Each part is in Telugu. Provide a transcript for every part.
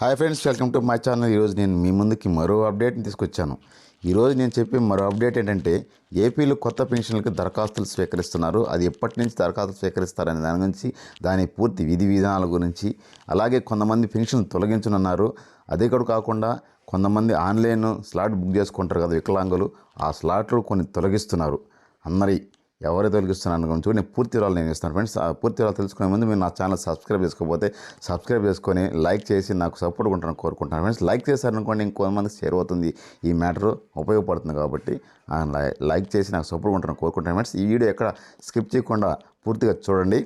Hi friends welcome to my channel. ఈరోజు నేను మీ ముందుకి మరో అప్డేట్ని తీసుకొచ్చాను. ఈరోజు నేను చెప్పే మరో అప్డేట్ ఏంటంటే ఏపీలో కొత్త పెన్షన్లకు దరఖాస్తులు స్వీకరిస్తున్నారు. అది ఎప్పటి నుంచి దరఖాస్తులు స్వీకరిస్తారనే దాని గురించి దాని పూర్తి విధి విధానాల గురించి అలాగే కొంతమంది పెన్షన్లు తొలగించనున్నారు. అదే కూడా కాకుండా కొంతమంది ఆన్లైన్ స్లాట్ బుక్ చేసుకుంటారు కదా వికలాంగులు ఆ స్లాట్లు కొన్ని తొలగిస్తున్నారు. అందరి ఎవరు తొలగిస్తున్నాను గురించి చూడండి. నేను పూర్తి వివరాలు నేను ఇస్తాను. ఫ్రెండ్స్ ఆ పూర్తి వివరాలు తెలుసుకునే ముందు మీరు నా ఛానల్ సబ్స్క్రైబ్ చేసుకోకపోతే సబ్స్క్రైబ్ చేసుకొని లైక్ చేసి నాకు సపోర్ట్ ఉంటాను కోరుకుంటాను ఫ్రెండ్స్ లైక్ చేశారనుకోండి ఇంకొంతమందికి షేర్ అవుతుంది. ఈ మ్యాటర్ ఉపయోగపడుతుంది కాబట్టి ఆ లైక్ చేసి నాకు సపోర్ట్ ఉంటాను కోరుకుంటాను ఫ్రెండ్స్ ఈ వీడియో ఎక్కడ స్కిప్ చేయకుండా పూర్తిగా చూడండి.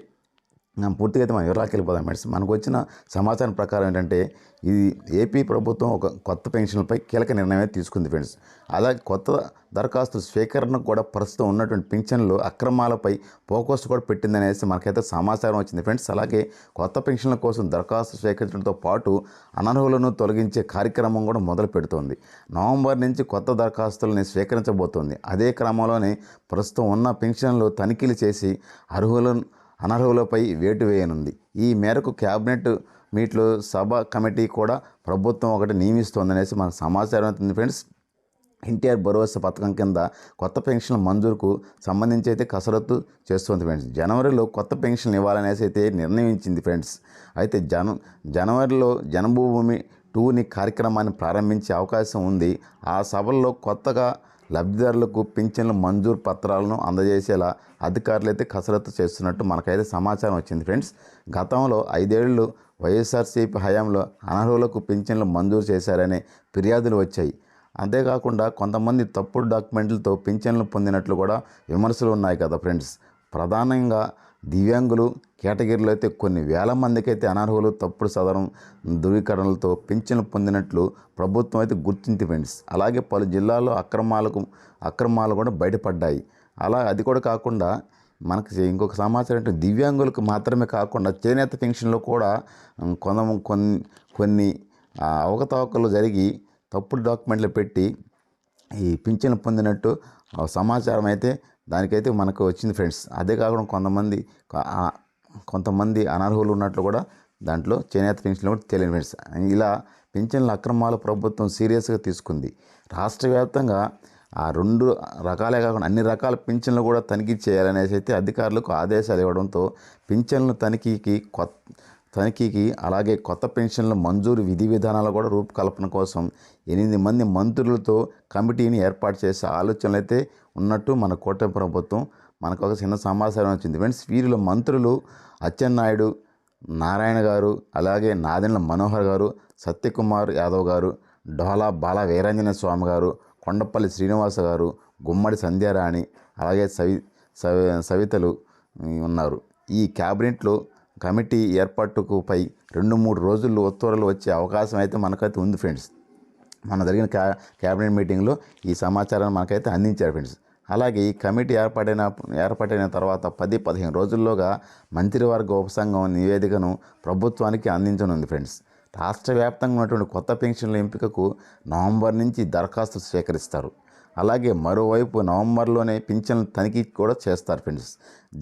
పూర్తిగా అయితే మనం వివరాలకు వెళ్ళిపోదాం ఫ్రెండ్స్ మనకు వచ్చిన సమాచారం ప్రకారం ఏంటంటే ఇది ఏపీ ప్రభుత్వం ఒక కొత్త పెన్షన్లపై కీలక నిర్ణయం తీసుకుంది ఫ్రెండ్స్. అలాగే కొత్త దరఖాస్తు స్వీకరణ కూడా ప్రస్తుతం ఉన్నటువంటి పెన్షన్లు అక్రమాలపై ఫోకస్ కూడా పెట్టిందనేసి మనకైతే సమాచారం వచ్చింది ఫ్రెండ్స్. అలాగే కొత్త పెన్షన్ల కోసం దరఖాస్తు స్వీకరించడంతో పాటు అనర్హులను తొలగించే కార్యక్రమం కూడా మొదలు పెడుతోంది. నవంబర్ నుంచి కొత్త దరఖాస్తులని స్వీకరించబోతోంది. అదే క్రమంలోనే ప్రస్తుతం ఉన్న పెన్షన్లు తనిఖీలు చేసి అర్హులను అనర్హులపై వేటు వేయనుంది. ఈ మేరకు క్యాబినెట్ మీట్లో సభ కమిటీ కూడా ప్రభుత్వం ఒకటి నియమిస్తోందనేసి మనకు సమాచారం అవుతుంది ఫ్రెండ్స్. ఎన్టీఆర్ భరోసా పథకం కింద కొత్త పెన్షన్ మంజూరుకు సంబంధించి అయితే కసరత్తు చేస్తుంది ఫ్రెండ్స్. జనవరిలో కొత్త పెన్షన్ ఇవ్వాలనేసి అయితే నిర్ణయించింది ఫ్రెండ్స్. అయితే జన జనవరిలో జనభూమి టూని కార్యక్రమాన్ని ప్రారంభించే అవకాశం ఉంది. ఆ సభల్లో కొత్తగా లబ్ధిదారులకు పింఛన్ల మంజూరు పత్రాలను అందజేసేలా అధికారులు అయితే కసరత్తు చేస్తున్నట్టు మనకైతే సమాచారం వచ్చింది ఫ్రెండ్స్. గతంలో ఐదేళ్ళు వైఎస్ఆర్సీపీ హయాంలో అనర్హులకు పింఛన్లు మంజూరు చేశారనే ఫిర్యాదులు వచ్చాయి. అంతేకాకుండా కొంతమంది తప్పుడు డాక్యుమెంట్లతో పింఛన్లు పొందినట్లు కూడా విమర్శలు ఉన్నాయి కదా ఫ్రెండ్స్. ప్రధానంగా దివ్యాంగులు కేటగిరీలో అయితే కొన్ని వేల మందికైతే అనర్హులు తప్పుడు సదరం ధృవీకరణలతో పింఛన్లు పొందినట్లు ప్రభుత్వం అయితే గుర్తింది ఫ్రెండ్స్ అలాగే పలు జిల్లాల్లో అక్రమాలకు అక్రమాలు కూడా బయటపడ్డాయి. అలా అది కూడా కాకుండా మనకి ఇంకొక సమాచారం అంటే దివ్యాంగులకు మాత్రమే కాకుండా చేనేత పెన్షన్లో కూడా ఉమ్, కొంత కొన్ని కొన్ని అవకతవకలు జరిగి తప్పుడు డాక్యుమెంట్లు పెట్టి ఈ పింఛన్లు పొందినట్టు సమాచారం అయితే దానికైతే మనకు వచ్చింది ఫ్రెండ్స్ అదే కాకుండా కొంతమంది కొంతమంది అనర్హులు ఉన్నట్లు కూడా దాంట్లో చేనేత పెన్షన్లు కూడా తెలియని ఫ్రెండ్స్ ఇలా పెన్షన్ల అక్రమాలు ప్రభుత్వం సీరియస్గా తీసుకుంది. రాష్ట్ర వ్యాప్తంగా ఆ రెండు రకాలే కాకుండా అన్ని రకాల పింఛన్లు కూడా తనిఖీ చేయాలనేసి అయితే అధికారులకు ఆదేశాలు ఇవ్వడంతో పింఛన్ల తనిఖీకి కొత్త తనిఖీకి అలాగే కొత్త పెన్షన్ల మంజూరు విధి విధానాలు కూడా రూపకల్పన కోసం ఎనిమిది మంది మంత్రులతో కమిటీని ఏర్పాటు చేసే ఆలోచనలు అయితే ఉన్నట్టు మన కూటమి ప్రభుత్వం మనకు ఒక చిన్న సమాచారం వచ్చింది. ఫ్రెండ్స్ వీరిలో మంత్రులు అచ్చెన్నాయుడు నారాయణ గారు అలాగే నాదెండ్ల మనోహర్ గారు సత్యకుమార్ యాదవ్ గారు డోలా బాల వీరాంజనేయ స్వామి గారు కొండపల్లి శ్రీనివాస గారు గుమ్మడి సంధ్యారాణి అలాగే సవి సవి సవితలు ఉన్నారు. ఈ క్యాబినెట్లో కమిటీ ఏర్పాటుకు పై రెండు మూడు రోజుల్లో ఉత్తర్వులు వచ్చే అవకాశం అయితే మనకైతే ఉంది ఫ్రెండ్స్. మన జరిగిన క్యా క్యాబినెట్ మీటింగ్లో ఈ సమాచారాన్ని మనకైతే అందించారు ఫ్రెండ్స్. అలాగే ఈ కమిటీ ఏర్పాటైన ఏర్పాటైన తర్వాత పది పదిహేను రోజుల్లోగా మంత్రివర్గ ఉపసంఘం నివేదికను ప్రభుత్వానికి అందించనుంది ఫ్రెండ్స్. రాష్ట్ర వ్యాప్తంగా ఉన్నటువంటి కొత్త పెన్షన్ల ఎంపికకు నవంబర్ నుంచి దరఖాస్తు స్వీకరిస్తారు. అలాగే మరోవైపు నవంబర్లోనే పింఛన్ల తనిఖీ కూడా చేస్తారు ఫ్రెండ్స్.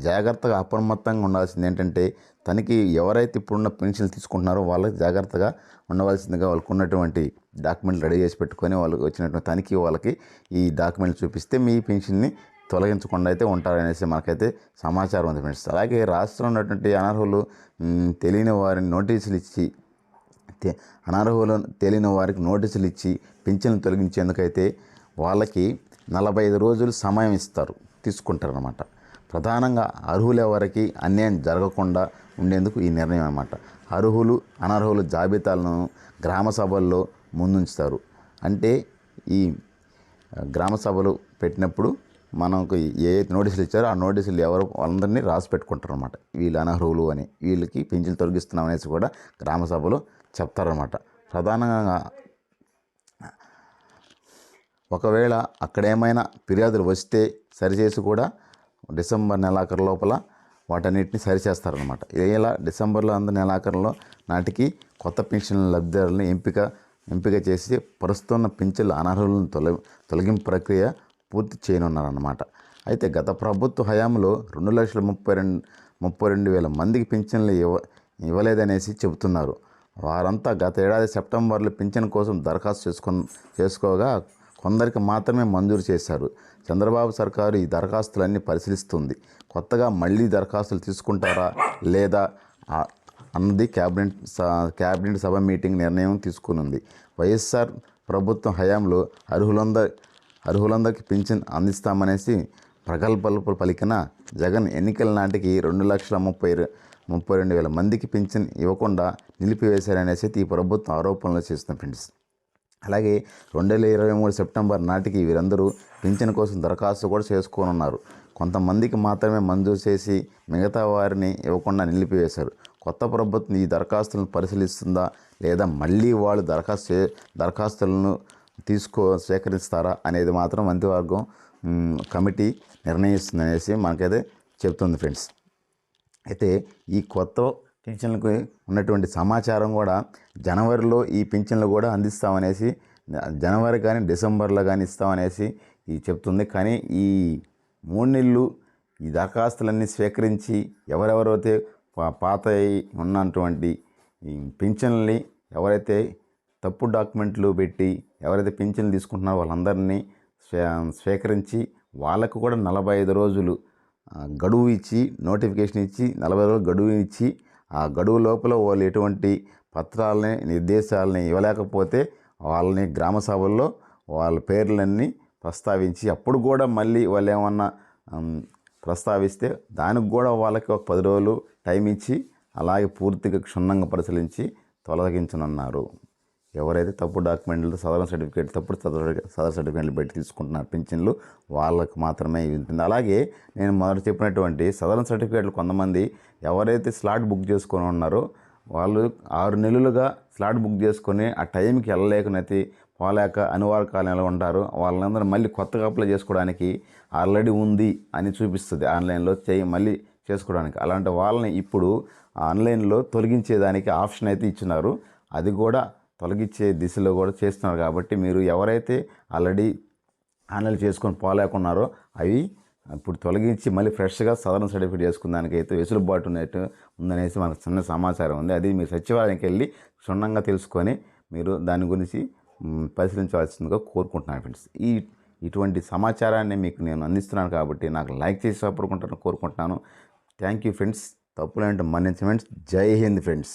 జాగ్రత్తగా అప్రమత్తంగా ఉండాల్సింది ఏంటంటే తనిఖీ ఎవరైతే ఇప్పుడున్న పెన్షన్లు తీసుకుంటున్నారో వాళ్ళకి జాగ్రత్తగా ఉండవలసిందిగా వాళ్ళకు ఉన్నటువంటి డాక్యుమెంట్లు రెడీ చేసి పెట్టుకొని వాళ్ళకి వచ్చినటువంటి తనిఖీ వాళ్ళకి ఈ డాక్యుమెంట్లు చూపిస్తే మీ పెన్షన్ని తొలగించకుండా అయితే ఉంటారనేసి మనకైతే సమాచారం ఉంది ఫ్రెండ్స్. అలాగే రాష్ట్రంలో ఉన్నటువంటి అనర్హులు తెలియని వారిని నోటీసులు ఇచ్చి అనర్హులు తెలియని వారికి నోటీసులు ఇచ్చి పింఛన్లు తొలగించేందుకైతే వాళ్ళకి నలభై ఐదు రోజులు సమయం ఇస్తారు తీసుకుంటారనమాట ప్రధానంగా అర్హులెవరికి అన్యాయం జరగకుండా ఉండేందుకు ఈ నిర్ణయం అన్నమాట. అర్హులు అనర్హులు జాబితాలను గ్రామ సభల్లో ముందుంచుతారు. అంటే ఈ గ్రామ సభలు పెట్టినప్పుడు మనకు ఏ నోటీసులు ఇచ్చారో ఆ నోటీసులు ఎవరు వాళ్ళందరినీ రాసి పెట్టుకుంటారు అనమాట వీళ్ళు అనర్హులు అని వీళ్ళకి పింఛన్లు తొలగిస్తున్నాం అనేసి కూడా గ్రామ సభలో చెప్తారనమాట ప్రధానంగా ఒకవేళ అక్కడ ఏమైనా ఫిర్యాదులు వస్తే సరిచేసి కూడా డిసెంబర్ నెలాఖరు లోపల వాటన్నిటిని సరిచేస్తారనమాట ఇలా డిసెంబర్లో అంద నెలాఖరులో నాటికి కొత్త పెన్షన్ లబ్ధిదారులను ఎంపిక ఎంపిక చేసి ప్రస్తుతం పింఛన్ల అనర్హులను తొల తొలగింపు ప్రక్రియ పూర్తి చేయనున్నారన్నమాట. అయితే గత ప్రభుత్వ హయాంలో రెండు లక్షల ముప్పై రెండు ముప్పై రెండు వేల మందికి పింఛన్లు ఇవ్వ ఇవ్వలేదనేసి చెబుతున్నారు. వారంతా గత ఏడాది సెప్టెంబర్లో పింఛన్ కోసం దరఖాస్తు చేసుకొని చేసుకోగా కొందరికి మాత్రమే మంజూరు చేశారు. చంద్రబాబు సర్కారు ఈ దరఖాస్తులన్నీ పరిశీలిస్తుంది. కొత్తగా మళ్ళీ దరఖాస్తులు తీసుకుంటారా లేదా? అన్నది క్యాబినెట్ స- క్యాబినెట్ సభ మీటింగ్ నిర్ణయం తీసుకునుంది. వైఎస్ఆర్ ప్రభుత్వం హయాంలో అర్హులంద అర్హులందరికీ పింఛన్ అందిస్తామనేసి ప్రగల్భాలు పలికిన జగన్ ఎన్నికల నాటికి రెండు లక్షల ముప్పై ముప్పై రెండు వేల మందికి పింఛన్ ఇవ్వకుండా నిలిపివేశారనేసి ఈ ప్రభుత్వం ఆరోపణలు చేస్తున్న ఫ్రెండ్స్. అలాగే రెండు వేల ఇరవై మూడు సెప్టెంబర్ నాటికి వీరందరూ పింఛన్ కోసం దరఖాస్తు కూడా చేసుకోనున్నారు. కొంతమందికి మాత్రమే మంజూరు చేసి మిగతా వారిని ఇవ్వకుండా నిలిపివేశారు. కొత్త ప్రభుత్వం ఈ దరఖాస్తులను పరిశీలిస్తుందా లేదా మళ్ళీ వాళ్ళు దరఖాస్తు చే- దరఖాస్తులను తీసుకో స్వీకరిస్తారా అనేది మాత్రం మంత్రివర్గం కమిటీ నిర్ణయిస్తుంది అనేసి మనకైతే చెప్తుంది ఫ్రెండ్స్. అయితే ఈ కొత్త పింఛన్లకు ఉన్నటువంటి సమాచారం కూడా జనవరిలో ఈ పింఛన్లు కూడా అందిస్తామనేసి జనవరి కానీ డిసెంబర్లో కానీ ఇస్తామనేసి ఇది చెప్తుంది. కానీ ఈ మూడు నెలలు ఈ దరఖాస్తులన్నీ స్వీకరించి ఎవరెవరైతే పాత ఉన్నటువంటి ఈ పింఛన్లని ఎవరైతే తప్పు డాక్యుమెంట్లు పెట్టి ఎవరైతే పింఛన్లు తీసుకుంటున్నారో వాళ్ళందరినీ స్వీకరించి వాళ్ళకు కూడా నలభై ఐదు రోజులు గడువు ఇచ్చి నోటిఫికేషన్ ఇచ్చి నలభై రోజులు గడువు ఇచ్చి ఆ గడువు లోపల వాళ్ళు ఎటువంటి పత్రాలని నిర్దేశాలని ఇవ్వలేకపోతే వాళ్ళని గ్రామ సభల్లో వాళ్ళ పేర్లన్నీ ప్రస్తావించి అప్పుడు కూడా మళ్ళీ వాళ్ళు ఏమన్నా ప్రస్తావిస్తే దానికి కూడా వాళ్ళకి ఒక పది రోజులు టైం ఇచ్చి అలాగే పూర్తిగా క్షుణ్ణంగా పరిశీలించి తొలగించనున్నారు. ఎవరైతే తప్పు డాక్యుమెంట్లు సదరణ సర్టిఫికేట్ తప్పుడు సదర్ సదర్ సర్టిఫికేట్లు పెట్టి తీసుకుంటున్నారు పింఛన్లు వాళ్ళకు మాత్రమే ఉంటుంది. అలాగే నేను మొదట చెప్పినటువంటి సదరణ సర్టిఫికేట్లు కొంతమంది ఎవరైతే స్లాట్ బుక్ చేసుకొని ఉన్నారో వాళ్ళు ఆరు నెలలుగా స్లాట్ బుక్ చేసుకొని ఆ టైంకి వెళ్ళలేకనైతే పోలేక అనివార్య కాలంలో ఉంటారు. వాళ్ళందరూ మళ్ళీ కొత్తగా అప్లై చేసుకోవడానికి ఆల్రెడీ ఉంది అని చూపిస్తుంది ఆన్లైన్లో చేయి మళ్ళీ చేసుకోవడానికి. అలాంటి వాళ్ళని ఇప్పుడు ఆన్లైన్లో తొలగించేదానికి ఆప్షన్ అయితే ఇచ్చినారు. అది కూడా తొలగించే దిశలో కూడా చేస్తున్నారు. కాబట్టి మీరు ఎవరైతే ఆల్రెడీ ఆన్లైన్ చేసుకొని పోలేకున్నారో అవి ఇప్పుడు తొలగించి మళ్ళీ ఫ్రెష్గా సదరన్ సర్టిఫికేట్ చేసుకున్నానికి వెసులుబాటు ఉన్నట్టు ఉందనేసి మనకు చిన్న సమాచారం ఉంది. అది మీరు సచివాలయానికి వెళ్ళి క్షుణ్ణంగా తెలుసుకొని మీరు దాని గురించి పరిశీలించవలసిందిగా కోరుకుంటున్నాను ఫ్రెండ్స్. ఈ ఇటువంటి సమాచారాన్ని మీకు నేను అందిస్తున్నాను కాబట్టి నాకు లైక్ చేసి సపోర్ట్ కోరుకుంటున్నాను. Thank you friends. తప్పులంటే అంటే ఫ్రెండ్స్. జై హింద్ ఫ్రెండ్స్.